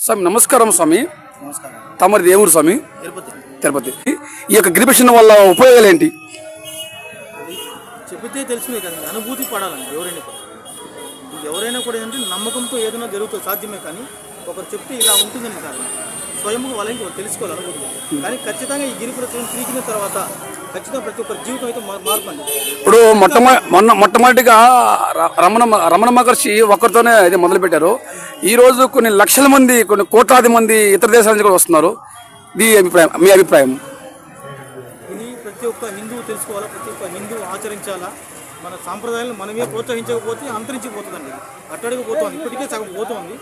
స్వామి నమస్కారం స్వామి. తమరిది ఏ ఊరు స్వామి. తిరుపతి. తిరుపతి. ఈ యొక్క గిరిప్రదర్శన వల్ల ఉపయోగాలు ఏంటి చెబితే తెలిసినే కదండి అనుభూతి పడాలండి ఎవరైనా కూడా. ఎవరైనా కూడా ఏంటంటే నమ్మకంతో ఏదైనా జరుగుతుంది సాధ్యమే కానీ ఒకరు చెప్తే ఇలా ఉంటుందని కాదు. స్వయంగా వాళ్ళకి వాళ్ళు తెలుసుకోవాలి అనుభూతి కానీ ఖచ్చితంగా ఈ గిరి ప్రదర్శన తిరిగిన తర్వాత ఖచ్చితంగా ప్రతి ఒక్కరి జీవితం అయితే ఇప్పుడు మొట్టమొదటి మొన్న మొట్టమొదటిగా రమణ రమణ మహర్షి ఒక్కరితోనే ఇది మొదలు పెట్టారు ఈ రోజు కొన్ని లక్షల మంది కొన్ని కోట్లాది మంది ఇతర దేశాల నుంచి కూడా వస్తున్నారు. మీ అభిప్రాయం మీ అభిప్రాయం? ప్రతి ఒక్క హిందువు తెలుసుకోవాలా? ప్రతి ఒక్క హిందువు ఆచరించాలా? మన సాంప్రదాయాలను మనమే ప్రోత్సహించకపోతే అంతరించిపోతుందండి. అట్టడికి పోతుంది ఇప్పటికే సగం పోతుంది.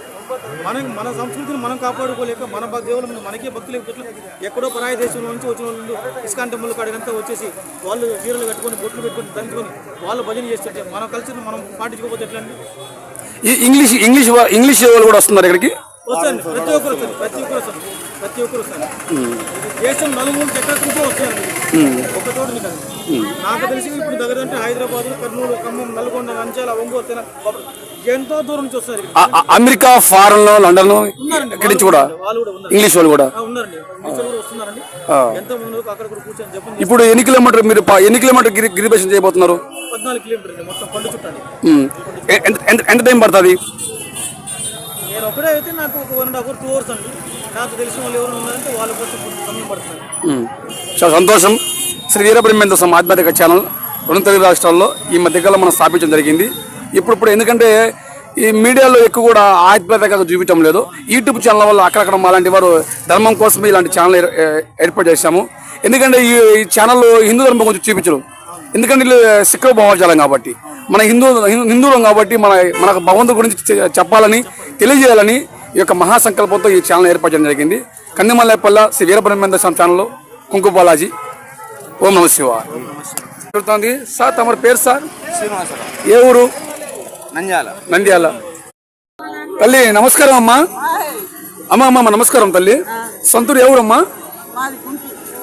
మనం మన సంస్కృతిని మనం కాపాడుకోలేక మన భ- దేవుల మనకే భక్తి లేకపోతే ఎక్కడో పరాయ దేశంలో నుంచి వచ్చిన వాళ్ళు ఇస్కాన్ టెంపుల్ కాడికంతా వచ్చేసి వాళ్ళు చీరలు కట్టుకొని బొట్లు పెట్టుకొని దంచుకొని వాళ్ళు భజన చేస్తుంటే మన కల్చర్ని మనం పాటించుకోకపోతే ఎట్లా ఈ ఇంగ్లీష్ ఇంగ్లీష్ ఇంగ్లీష్ వాళ్ళు కూడా వస్తున్నారు ఇక్కడికి? వస్తారండి ప్రతి ఒక్కరు వస్తారు ప్రతి ఒక్కరు వస్తారు ప్రతి ఒక్కరు వస్తారు. ఇది దేశం నలుమూల నుంచో వస్తారండి ఒక చోటుని కాదు. నాకు తెలిసి ఇప్పుడు దగ్గర అంటే హైదరాబాద్ కర్నూలు ఖమ్మం నల్గొండ నంచాల ఒంగోలు ఎంతో దూరం నుంచి వస్తారు. అమెరికా ఫారెన్లో లండన్ ఉన్నారండి. ఇక్కడి నుంచి కూడా? వాళ్ళు కూడా ఉన్నారు. ఇంగ్లీష్ వాళ్ళు కూడా? ఉన్నారండి. వస్తున్నారండి. ఎంతో మంది అక్కడ కూడా కూర్చొని చెప్పండి. ఇప్పుడు ఎన్ని కిలోమీటర్ మీరు ఎన్ని కిలోమీటర్ గిరి గిరిప్రదర్శన చేయబోతున్నారు? పద్నాలుగు కిలోమీటర్ మొత్తం పండు చుట్టండి ఎంత టైం పడుతుంది? మీరు ఒకటే అయితే నాకు ఒక one and half two hours అండి. నాకు తెలిసిన వాళ్ళు ఎవరు ఉన్నారంటే వాళ్ళ కోసం సమయం పడుతుంది. చాలా సంతోషం. శ్రీ వీరబ్రహ్మేంద్ర స్వామి ఆధ్యాత్మిక ఛానల్ రెండు తెలుగు రాష్ట్రాల్లో ఈ మధ్యకాలంలో మనం స్థాపించడం జరిగింది. ఇప్పుడు ఇప్పుడు ఎందుకంటే ఈ మీడియాలో ఎక్కువ కూడా ఆధ్యాత్మికంగా చూపించడం లేదు. యూట్యూబ్ ఛానల్ వల్ల అక్కడక్కడ మాలాంటి వారు ధర్మం కోసం ఇలాంటి ఛానల్ ఏర్- ఏర్పాటు చేశాము. ఎందుకంటే ఈ ఛానల్లో ఛానల్ హిందూ ధర్మం కొంచెం చూపించరు. ఎందుకంటే వీళ్ళు సిక్కువ భావజాలం కాబట్టి. మన హిందూ హిందూ- హిందువులం కాబట్టి మన మనకు భగవంతుడి గురించి చెప్పాలని తెలియజేయాలని ఈ యొక్క మహాసంకల్పంతో ఈ ఛానల్ ఏర్పాటు చేయడం జరిగింది. కందిమల్లేపల్ల శ్రీ వీరబ్రహ్మేంద్ర స్వామి ఛానల్లో కుంకు బాలాజీ. ఓం నమ శివ సార్ తమ పేరు సార్? శ్రీనివాసరావు. ఏ ఊరు? నంద్యాల. నంద్యాల. తల్లి నమస్కారం అమ్మా. అమ్మ అమ్మ నమస్కారం తల్లి. సొంతూరు ఏ ఊరమ్మా?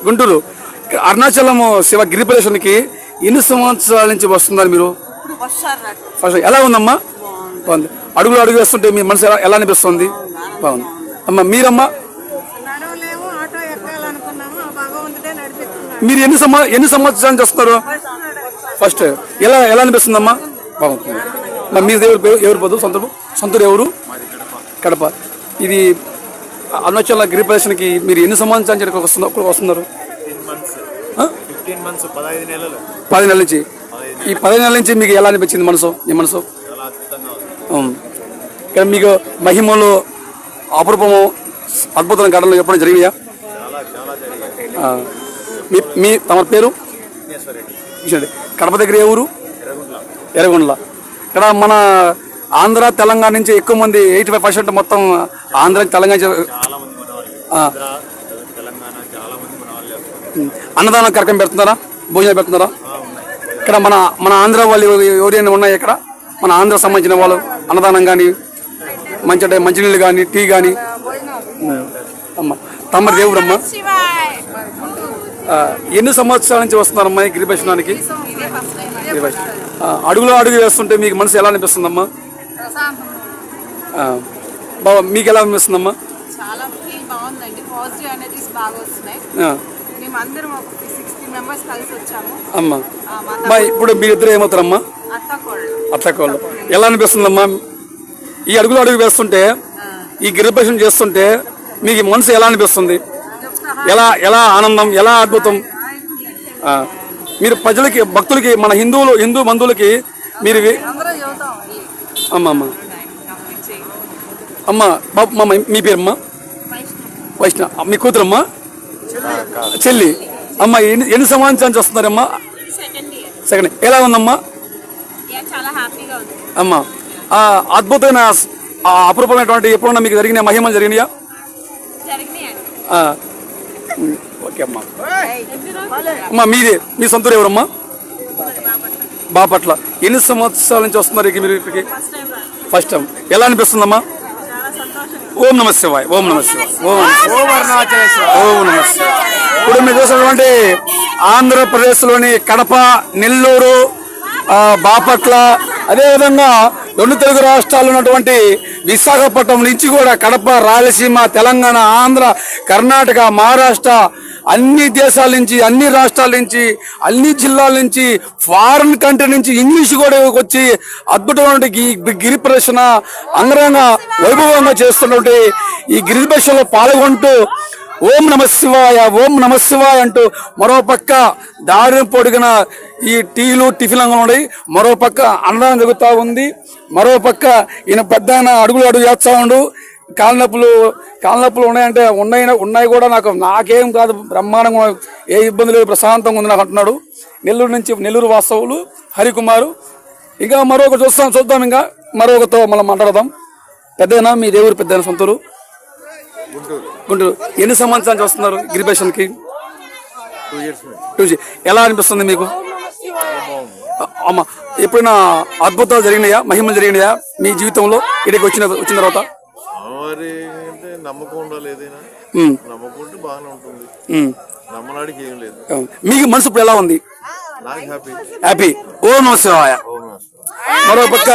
గుంటూరు. అరుణాచలం శివ గిరి ప్రదేశానికి ఎన్ని సంవత్సరాల నుంచి వస్తున్నారు మీరు? ఎలా ఉందమ్మా? బాగుంది. అడుగులు అడుగు వేస్తుంటే మీ మనసు ఎలా అనిపిస్తుంది? బాగుంది. అమ్మ మీరమ్మా? మీరు ఎన్ని సంవ ఎన్ని సంవత్సరాల నుంచి వస్తున్నారు ఫస్ట్ ఎలా ఎలా అనిపిస్తుందమ్మా? బాగుంది. మరి మీ దేవుడు పేరు ఎవరు పోదు సొంత సొంతూరు ఎవరు? కడప. ఇది అరుణాచల గిరి ప్రదర్శనకి మీరు ఎన్ని సంవత్సరాల వస్తున్నారు? వస్తున్నారు పది నెలల. నుంచి. ఈ పది నెలల నుంచి మీకు ఎలా అనిపించింది మనసు? మీ మనసు? ఇక్కడ మీకు మహిమలు అపరూపము అద్భుతమైన ఘటనలు చెప్పడం జరిగినాయా? మీ మీ తమ పేరు? కడప దగ్గర ఏ ఊరు? ఎర్రగొండల. ఇక్కడ మన ఆంధ్ర తెలంగాణ నుంచి ఎక్కువ మంది ఎయిటీ ఫైవ్ పర్సెంట్ మొత్తం ఆంధ్ర తెలంగాణ అన్నదానం కార్యక్రమం పెడుతున్నారా? భోజనం పెడుతున్నారా? ఇక్కడ మన మన ఆంధ్ర వాళ్ళు ఎవరైనా ఉన్నాయి ఇక్కడ? మన ఆంధ్ర సంబంధించిన వాళ్ళు? అన్నదానం కానీ మంచి మంచినీళ్ళు కానీ టీ కానీ అమ్మ తమ దేవుడమ్మ. ఎన్ని సంవత్సరాల నుంచి వస్తున్నారమ్మా ఈ గిరిభక్షణానికి అడుగులో అడుగు వేస్తుంటే మీకు మనసు ఎలా అనిపిస్తుందమ్మా? బాబా మీకు ఎలా అనిపిస్తుందమ్మా? చాలా ఫీల్ బాగుందండి. పాజిటివ్ ఎనర్జీస్ బాగా వస్తున్నాయి. ఆ, మేము అందరం ఒక సిక్స్టీ మెంబర్స్ కలిసి వచ్చాము. అమ్మ. ఇప్పుడు మీరిద్దరు ఏమవుతారమ్మా? అత్తకోళ్ళు ఎలా అనిపిస్తుందమ్మా? ఈ అడుగులు అడుగు వేస్తుంటే ఈ గిరిభక్షణ చేస్తుంటే మీకు మనసు ఎలా అనిపిస్తుంది? ఎలా ఎలా ఆనందం ఎలా అద్భుతం? ఆ, మీరు ప్రజలకి భక్తులకి మన హిందువులు హిందూ బంధువులకి మీరు అమ్మ అమ్మ. అమ్మ బాబు మా మీ పేరమ్మ? వైష్ణవ్. మీ కూతురమ్మా? చెల్లి. అమ్మ ఎన్ని ఎన్ని సంవత్సరాల నుంచి వస్తున్నారమ్మా? సెకండ్ ఇయర్ సెకండ్ ఎలా ఉందమ్మా? అమ్మ ఆ అద్భుతమైన ఆ అపరూపమైనటువంటి ఎప్పుడన్నా మీకు జరిగిన మహిమలు జరిగినాయా? ఓకే అమ్మా. అమ్మా మీది మీ సొంతూరు ఎవరమ్మా? బాపట్ల. ఎన్ని సంవత్సరాల నుంచి వస్తున్నారు ఇక మీరు ఇక్కడికి? ఫస్ట్ టైం ఫస్ట్ టైం ఎలా అనిపిస్తుందమ్మా? ఓం నమ శివాయ్. ఓం నమ శివాయ్. ఓం ఓం నమ శివాయ్. ఇప్పుడు మీరు చూసినటువంటి ఆంధ్రప్రదేశ్లోని కడప నెల్లూరు బాపట్ల అదేవిధంగా రెండు తెలుగు రాష్ట్రాలు ఉన్నటువంటి విశాఖపట్నం నుంచి కూడా కడప రాయలసీమ తెలంగాణ ఆంధ్ర కర్ణాటక మహారాష్ట్ర అన్ని దేశాల నుంచి అన్ని రాష్ట్రాల నుంచి అన్ని జిల్లాల నుంచి ఫారిన్ కంట్రీ నుంచి ఇంగ్లీష్ కూడా వచ్చి అద్భుతమైన గిరి ప్రదర్శన అంగరంగ వైభవంగా చేస్తున్నటువంటి ఈ గిరి ప్రదర్శనలో పాల్గొంటూ ఓం నమ శివాయ ఓం నమ శివాయ అంటూ మరో పక్క దారిని పొడిగిన ఈ టీలు టిఫిన్ ఉన్నాయి. మరో పక్క అన్నదానం జరుగుతూ ఉంది. మరో పక్క ఈయన పెద్ద అడుగులు అడుగు చేస్తా ఉండు. కాళ్ళనొప్పులు కాళ్ళనొప్పులు ఉన్నాయంటే ఉన్నాయి ఉన్నాయి కూడా నాకు నాకేం కాదు బ్రహ్మాండంగా ఏ ఇబ్బంది లేదు ప్రశాంతంగా ఉంది నాకు అంటున్నాడు. నెల్లూరు నుంచి నెల్లూరు వాస్తవులు హరికుమారు. ఇంకా మరొక చూస్తాం చూద్దాం ఇంకా. మరొకతో మనం మాట్లాడదాం. పెద్దనా మీ దేవుడు పెద్దన సొంతూరు. గుంటూరు. ఎన్ని సంవత్సరాల నుంచి వస్తున్నారు జీ ఎలా అనిపిస్తుంది మీకు? అమ్మ ఎప్పుడైనా అద్భుతాలు జరిగినాయా? మహిమలు జరిగినాయా మీ జీవితంలో? ఇక్కడికి వచ్చిన వచ్చిన తర్వాత? మరి అంటే నమ్మకం ఉండాలి ఏదైనా. ఉమ్, నమ్మకం ఉంటే బాగానే ఉంటుంది. ఉమ్. నమ్మడానికి ఏం లేదు. అవును. మీకు మనసు ఇప్పుడు ఎలా ఉంది? హ్యాపీ ఓ నమ శివాయ. అవును మరో పక్క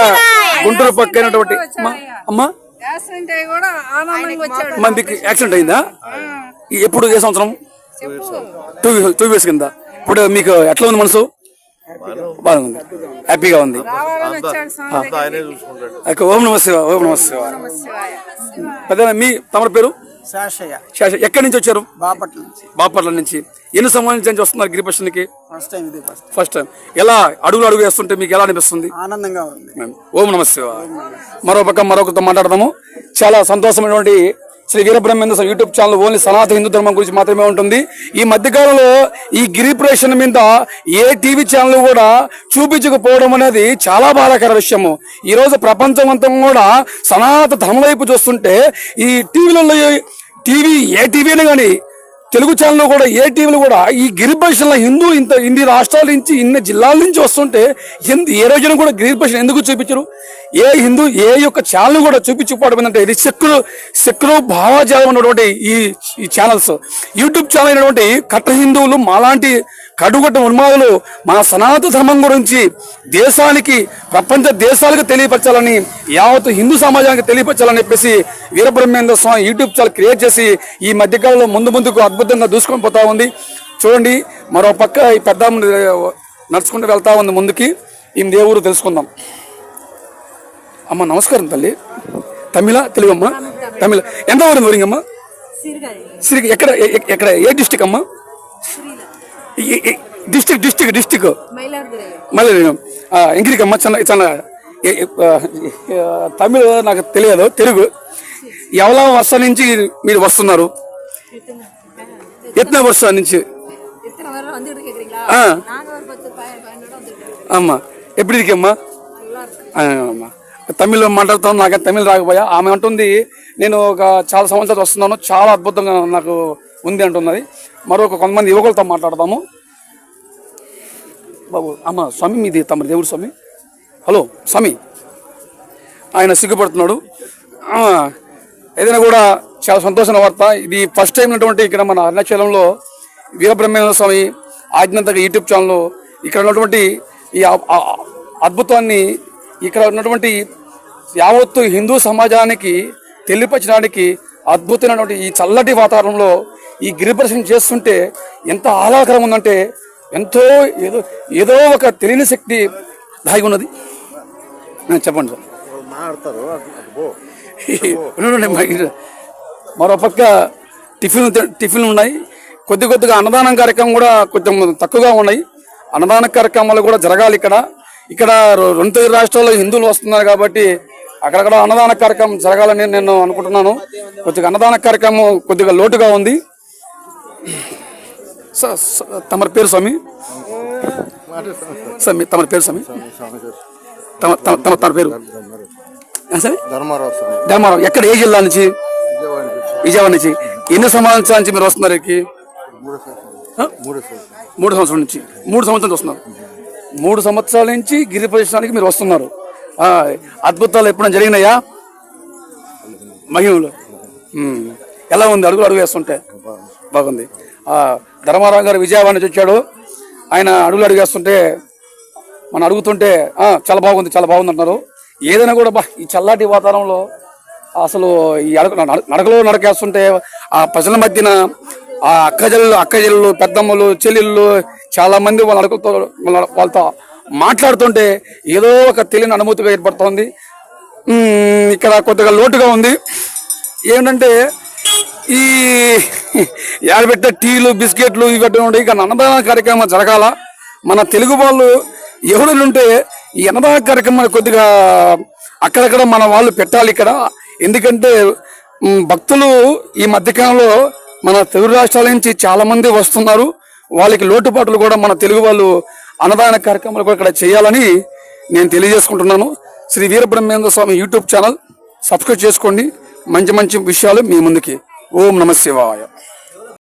గుంటూరు పక్క అయినటువంటి అమ్మ అమ్మ? యాక్సిడెంట్ అయ్యి కూడా ఆనందంగా వచ్చాడు. మందికి యాక్సిడెంట్ అయిందా? ఎప్పుడు ఏ సంవత్సరం? టూ టూ ఇయర్స్ కింద. ఇప్పుడు మీకు ఎట్లా ఉంది మనసు? బాగుంది హ్యాపీగా ఉంది. ఓం నమ శివ ఓం నమ శివ. పెద్ద మీ తమరి పేరు? శాషయ్య. శేష- ఎక్కడి నుంచి వచ్చారు? బాపట్ల నుంచి. బాపట్ల నుంచి. ఎన్ని సంవత్సరాల నుంచి వస్తున్నారు గిరిపక్షన్కి ఫస్ట్ టైం ఇది ఫస్ట్. First time. ఎలా అడుగులు అడుగు వేస్తుంటే మీకు ఎలా అనిపిస్తుంది? ఆనందంగా ఉంది. ఓం నమ శివ మరో పక్క మరొకరితో మాట్లాడదాము. చాలా సంతోషమైనటువంటి Shri Veerabrahmendra YouTube channel only సనాతన హిందూ ధర్మం గురించి మాత్రమే ఉంటుంది. ఈ మధ్యకాలంలో ఈ గిరి ప్రదర్శన మీద ఏ టీవీ ఛానల్ కూడా చూపించకపోవడం అనేది చాలా బాధాకర విషయము. ఈ రోజు ప్రపంచమంతం కూడా సనాతన ధర్మం వైపు చూస్తుంటే ఈ టీవీలలో టీవీ ఏ టీవీ అయినా కానీ తెలుగు ఛానల్లో కూడా ఏ టీవీలు కూడా ఈ గిరిభక్షణ హిందూ ఇంత ఇన్ని రాష్ట్రాల నుంచి ఇన్ని జిల్లాల నుంచి వస్తుంటే ఎందు ఏ రోజున కూడా గిరిభక్షణ ఎందుకు చూపించరు? ఏ హిందూ ఏ యొక్క ఛానల్ కూడా చూపించకపోవడం ఏంటంటే ఇది శక్రు శక్రు భావాజాలం ఉన్నటువంటి ఈ ఈ ఛానల్స్. యూట్యూబ్ ఛానల్ అయినటువంటి కట్ట హిందువులు మాలాంటి కడుగొట్ట ఉన్మాదులు మన సనాతన ధర్మం గురించి దేశానికి ప్రపంచ దేశాలకు తెలియపరచాలని యావత్ హిందూ సమాజానికి తెలియపరచాలని చెప్పేసి Veerabrahmendra Swami YouTube channel create చేసి ఈ మధ్యకాలంలో ముందు ముందుకు అద్భుతంగా దూసుకొని పోతా ఉంది. చూడండి మరో పక్క ఈ పెద్ద నడుచుకుంటూ వెళ్తా ఉంది ముందుకి. ఈ దేవుడు తెలుసుకుందాం. అమ్మ నమస్కారం తల్లి. తమిళ తెలుగు అమ్మ తమిళ. ఎంత ఊరు ఊరింగమ్మ సిరి ఎక్కడ ఎక్కడ ఏ డిస్టిక్ అమ్మా? District district district. మళ్ళీ ఇంగ్రీక్ అమ్మ చిన్న చిన్న తమిళ నాకు తెలియదు తెలుగు. ఎవరో వర్ష నుంచి మీరు వస్తున్నారు? ఎత్తున వర్ష నుంచి. అమ్మా ఎప్పుడు ఇదికమ్మా అమ్మా. తమిళ్ మాట్లాడుతాను నాకు తమిళ్ రాకపోయా? ఆమె అంటుంది నేను ఒక చాలా సంవత్సరాలు వస్తున్నాను చాలా అద్భుతంగా నాకు ఉంది అంటున్నది. మరొక కొంతమంది యువకులతో మాట్లాడదాము. బాబు అమ్మ స్వామి మీది తమ దేవుడు స్వామి. హలో స్వామి. ఆయన సిగ్గుపడుతున్నాడు. ఏదైనా కూడా చాలా సంతోషమైన వార్త. ఇది ఫస్ట్ టైం ఉన్నటువంటి ఇక్కడ మన అరుణాచలంలో వీరబ్రహ్మేంద్ర స్వామి ఆజ్ఞంతగా యూట్యూబ్ ఛానల్లో ఇక్కడ ఉన్నటువంటి ఈ అద్భుతాన్ని ఇక్కడ ఉన్నటువంటి యావత్తు హిందూ సమాజానికి తెలియపరచడానికి అద్భుతమైనటువంటి ఈ చల్లటి వాతావరణంలో ఈ గిరిప్రదర్శన చేస్తుంటే ఎంత ఆహ్లాదకరం ఉందంటే ఎంతో ఏదో ఏదో ఒక తెలియని శక్తి దాగి ఉన్నది. చెప్పండి సార్. మాట్లాడతారు ఉండండి, మా ఇంట్లో. మరో పక్క టిఫిన్ టిఫిన్ ఉన్నాయి. కొద్ది కొద్దిగా అన్నదానం కార్యక్రమం కూడా కొంచెం తక్కువగా ఉన్నాయి. అన్నదాన కార్యక్రమాలు కూడా జరగాలి ఇక్కడ. ఇక్కడ రెండు తెలుగు రాష్ట్రాల్లో హిందువులు వస్తున్నారు కాబట్టి అక్కడక్కడ అన్నదాన కార్యక్రమం జరగాలని నేను అనుకుంటున్నాను. కొద్దిగా అన్నదాన కార్యక్రమం కొద్దిగా లోటుగా ఉంది. స- స- తమరి పేరు స్వామి? సార్ మీ- తమరి పేరు స్వామి? తమ తమ- తమ పేరు? సరే? ధర్మారావు ఎక్కడ ఏ జిల్లా నుంచి? విజయవాడ నుంచి. ఎన్ని సంవత్సరాల నుంచి మీరు వస్తున్నారు మూడో సంవత్సరాల. నుంచి. మూడు సంవత్సరాలు వస్తున్నారు. మూడు సంవత్సరాల నుంచి గిరి ప్రదర్శనానికి మీరు వస్తున్నారు. అద్భుతాలు ఎప్పుడైనా జరిగినాయా? మహిమలు. ఎలా ఉంది? అడుగులు అడుగు వేస్తుంటే. బాగుంది. ధర్మారావు గారు విజయవాడ నుంచి వచ్చాడు. ఆయన అడుగులు అడిగేస్తుంటే మనం అడుగుతుంటే చాలా బాగుంది చాలా బాగుంది అంటున్నారు. ఏదైనా కూడా బా ఈ చల్లటి వాతావరణంలో అసలు ఈ అడక నడకలో నడకేస్తుంటే ఆ ప్రజల మధ్యన ఆ అక్కజల్లు అక్కజల్లు పెద్దమ్మలు చెల్లెళ్ళు చాలామంది వాళ్ళ అడకలతో వాళ్ళతో మాట్లాడుతుంటే ఏదో ఒక తెలియని అనుభూతిగా ఏర్పడుతోంది. ఇక్కడ కొద్దిగా లోటుగా ఉంది. ఏంటంటే ఈ యాడబెట్టే టీలు బిస్కెట్లు ఇవి ఉంటే ఇక అన్నదాన కార్యక్రమం జరగాల. మన తెలుగు వాళ్ళు ఎవరు ఉంటే ఈ అన్నదాన కార్యక్రమాన్ని కొద్దిగా అక్కడక్కడ మన వాళ్ళు పెట్టాలి ఇక్కడ. ఎందుకంటే భక్తులు ఈ మధ్యకాలంలో మన తెలుగు రాష్ట్రాల నుంచి చాలామంది వస్తున్నారు. వాళ్ళకి లోటుపాట్లు కూడా మన తెలుగు వాళ్ళు అన్నదాన కార్యక్రమాలు కూడా ఇక్కడ చేయాలని నేను తెలియజేసుకుంటున్నాను. Shri Veerabrahmendra Swami YouTube channel subscribe చేసుకోండి. మంచి మంచి విషయాలు మీ ముందుకి. ఓం నమ శివాయ.